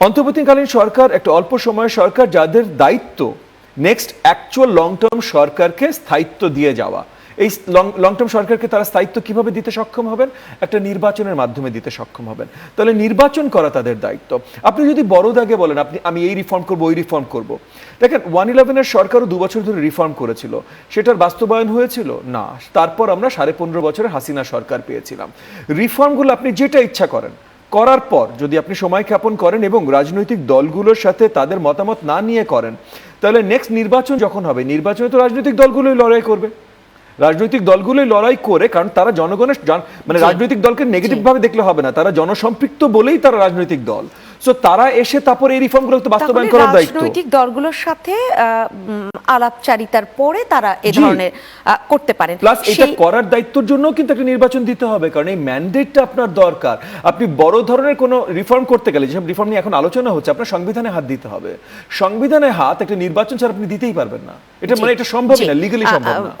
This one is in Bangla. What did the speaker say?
অন্তর্বর্তীকালীন সরকার একটা অল্প সময়ের সরকার যাদের দায়িত্ব নেক্সট অ্যাকচুয়াল লং টার্ম সরকারকে স্থায়িত্ব দিয়ে যাওয়া। এই লং লং টার্ম সরকারকে তারা স্থায়িত্ব কীভাবে দিতে সক্ষম হবেন? একটা নির্বাচনের মাধ্যমে দিতে সক্ষম হবেন। তাহলে নির্বাচন করা তাদের দায়িত্ব। আপনি যদি বড় দাগে বলেন, আপনি, আমি এই রিফর্ম করব, ওই রিফর্ম করব। দেখেন ওয়ান ইলেভেনের সরকারও দু বছর ধরে রিফর্ম করেছিল। সেটার বাস্তবায়ন হয়েছিল? না। তারপর আমরা সাড়ে পনেরো বছরের হাসিনা সরকার পেয়েছিলাম। রিফর্মগুলো আপনি যেটা ইচ্ছা করেন। করার পর যদি আপনি সময় ক্ষেপণ করেন এবং রাজনৈতিক দলগুলোর সাথে তাদের মতামত না নিয়ে করেন তাহলে নেক্সট নির্বাচন যখন হবে নির্বাচনে তো রাজনৈতিক দলগুলোই লড়াই করবে। রাজনৈতিক দলগুলোই লড়াই করে কারণ তারা জনগণের মানে রাজনৈতিক দলকে নেগেটিভ ভাবে দেখলে হবে না তারা জনসম্পৃক্ত বলেই তারা রাজনৈতিক দল। সো তারা এসে তারপর এই রিফর্মগুলো তো বাস্তবায়ন করার দায়িত্ব। রাজনৈতিক দলগুলোর সাথে আলাপচারিতার পরে তারা এ জি। ধরনের করতে পারেন। প্লাস এটা করার দায়িত্বর জন্য কিন্তু একটা নির্বাচন দিতে হবে কারণ এই ম্যান্ডেটটা আপনার দরকার। আপনি বড় ধরনের কোনো রিফর্ম করতে গেলে যেসব রিফর্ম নিয়ে এখন আলোচনা হচ্ছে আপনার সংবিধানে হাত দিতে হবে। সংবিধানে হাত একটা নির্বাচন ছাড়া আপনি দিতেই পারবেন না। এটা মানে এটা সম্ভব না লিগালি সম্ভব না।